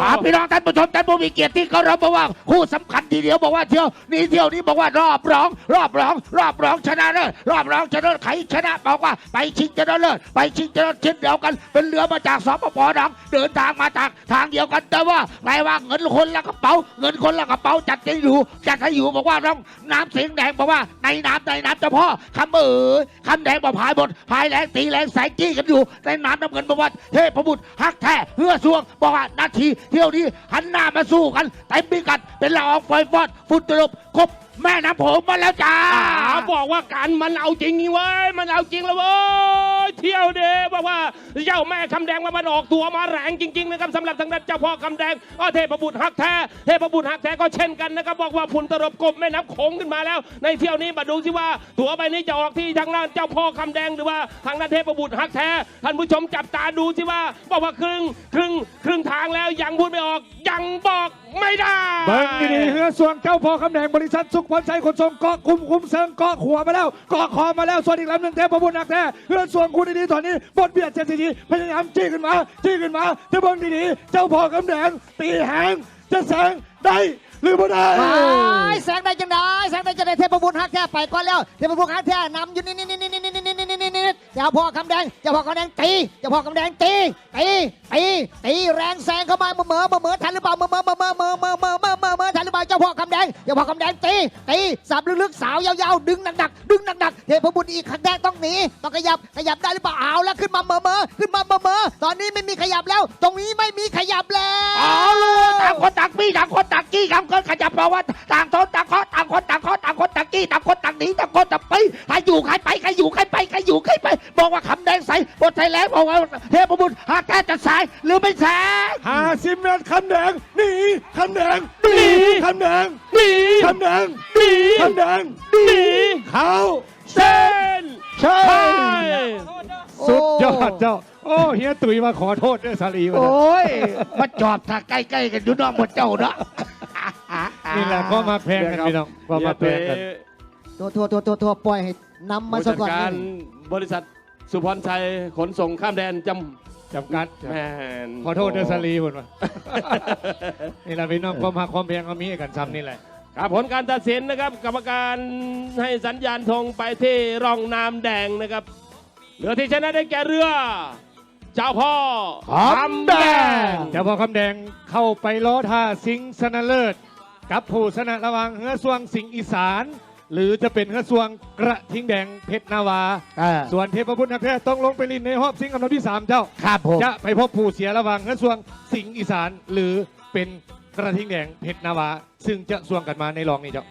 ถามพี่น้องท่านผู้ชมท่านผู้มีเกียรติที่เคารพบอกว่าคู่สำคัญทีเดียวบอกว่าเที่ยวนี้เที่ยวนี้บอกว่ารอบรอง รอบรอง รอบรองชนะเลิศรอบรองชนะเลิศใครชนะบอกว่าไปชิงชนะเลิศไปชิงชนะเลิศเช่นเดียวกัน เป็นเรือมาจากสปปดังเดินทางมาจากทางเดียวกันแต่ว่าใครว่าเงินคนละกระเป๋า เงินคนละกระเป๋าจัดให้อยู่จัดให้อยู่บอกว่าต้องน้ำเสียงแดงบอกว่าในน้ำในน้ำเจ้าพ่อคำเอ๋ยคำแดงบอกพายหมดพายแรงตีแรงแสงจี้กันอยู่ในน้ำน้ำเงินบอกว่าเทพบุตรฮักแท้เฮือสวงบอกว่านาทีเที่ยวนี้หันหน้ามาสู้กันเต็มพิกัดเป็นละอองไฟฟอดฟุตตลบครบแม่น้ำโขงมาแล้วจ้าอ่าบอกว่าการมันเอาจริงนี่เว้ยมันเอาจริงแล้วเว้ยเที่ยวเดบอกว่าเจ้าแม่คำแดงมามันออกตัวมาแรงจริง ๆ นะครับสำหรับทางด้านเจ้าพ่อคำแดงก็เทพบุตรฮักแท้เทพบุตรฮักแท้ก็เช่นกันนะครับบอกว่าพุนตรบกบแม่น้ำโขงขึ้นมาแล้ว ในเที่ยวนี้มาดูสิว่า ตัวใบนี้จะออกที่ทางด้านเจ้าพ่อคำแดงหรือว่าทางด้านเทพบุตรฮักแท้ท่านผู้ชมจับตาดูสิว่าบอกว่าครึ่งครึ่งครึ่งทางแล้วยังพูดไม่ออกยังบอกไม่ได้เบิ้งดีๆเฮือส่วงเจ้าพ่อคำแดงบริษัทสุขพรชัยขนส่งเกาะคุมคุมเซิงเกาะขัวมาแล้วเกาะคอมาแล้วส่วนอีกลำหนึ่งเทพบุญหนักแท้เฮือส่วงคุณดีๆตอนนี้บดเบียดเจ็ดทีพยายามจี้ขึ้นมาจี้ขึ้นมาเทเบิ้งดีๆเจ้าพ่อคำแดงตีแหงจะแสงได้หรือไม่ได้แสงได้จังได้แสงได้จังได้เทพบุตรฮักแท้ไปก่อนแล้วเทพบุตรฮักแท้นำอยู่นี่นี่นี่นี่นี่นี่นี่นี่นี่นี่เจ้าพ่อคำแดงเจ้าพ่อคำแดงตีเจ้าพ่อคำแดงตีตีตีตีแรงแซงเข้ามาเมื่อเมื่อเมื่อทันหรือเปล่าเมื่อเมื่อเมื่อเมื่อเมื่อ จ้าพ่อคำแดงตีตีสับลึกๆสาวยาวๆดึงหนักๆดึงหนักๆเทพบุตรอีกคำแดงต้องหนีต้องขยับขยับได้หรือเปล่าเอาแล้วขึ้นมาเมื่อเมื่อขึ้นมาเมื่อเมื่อตอนนี้ไม่มีขยับแล้ว ตรงนี้ไม่มีขยับแล้วอ๋อรู้ต่างคนต่างพี่ต่างคนต่างกี้ต่างคนขยับเพราะว่าต่างทนต่างเคาะต่างคนต่างเคาะต่างคนต่างกี้ต่างคนต่างหนีต่างคนต่างไปใครอยู่ใครไปใครอยู่ใครไปใครอยู่ใครไปบอกว่าคำแดงใสบทไทยแลนด์บอกว่าเทพบุตรหากแกจะสายหรือไม่แสงหาสิบเมตรคำแดงหนีคำแดงหนี คำแดงหนีคำแดงหนีคำแดงหนีเขาเส้นใช่ใช่สุดยอดเจ้า โอ้เฮียตุ๋ยมาขอโทษด้วยสาลีวะโอ้ยมาจอบถ้าใกล้ๆกันอยู่เนอกหมดเจ้าเนาะนี่แหละก็มาแพงกันพี่น้องก็มาแพงกันตัวตัวตัวตัวตัวปล่อยให้นำมาผู้ซะจัดก่อนการบริษัทสุพรชัยขนส่งข้ามแดนจ จำกัดำแมนขอโทษด้วยสาลีหมดวะนี่แหละพี่น้องความหักความแพงก็มีให้กันซ้ำนี่แหละครับผลการตัดสินนะครับ กรรมการให้สัญญาณธงไปที่ร่องน้ำแดงนะครับเรือที่ชนะได้แก่เรือ เจ้าพ่อคำแดงเจ้าพ่อคำแดงเข้าไปล้อท่าสิงห์ชนะเลิศกับผู้ชนะระหว่างเฮือสวงสิงห์อีสาน หรือจะเป็นเฮือสวงกระทิงแดงเพชรนาวาส่วนเทพบุตรนักแท้ต้องลงไปลินในรอบสิงห์อันดับที่ 3 เจ้า ครับผม จะไปพบผู้เสียระหว่างเฮือสวงสิงห์อีสาน หรือเป็นกระทิงแดงเพชรนาวา ซึ่งจะสวงกันมาในรองนี้เจ้า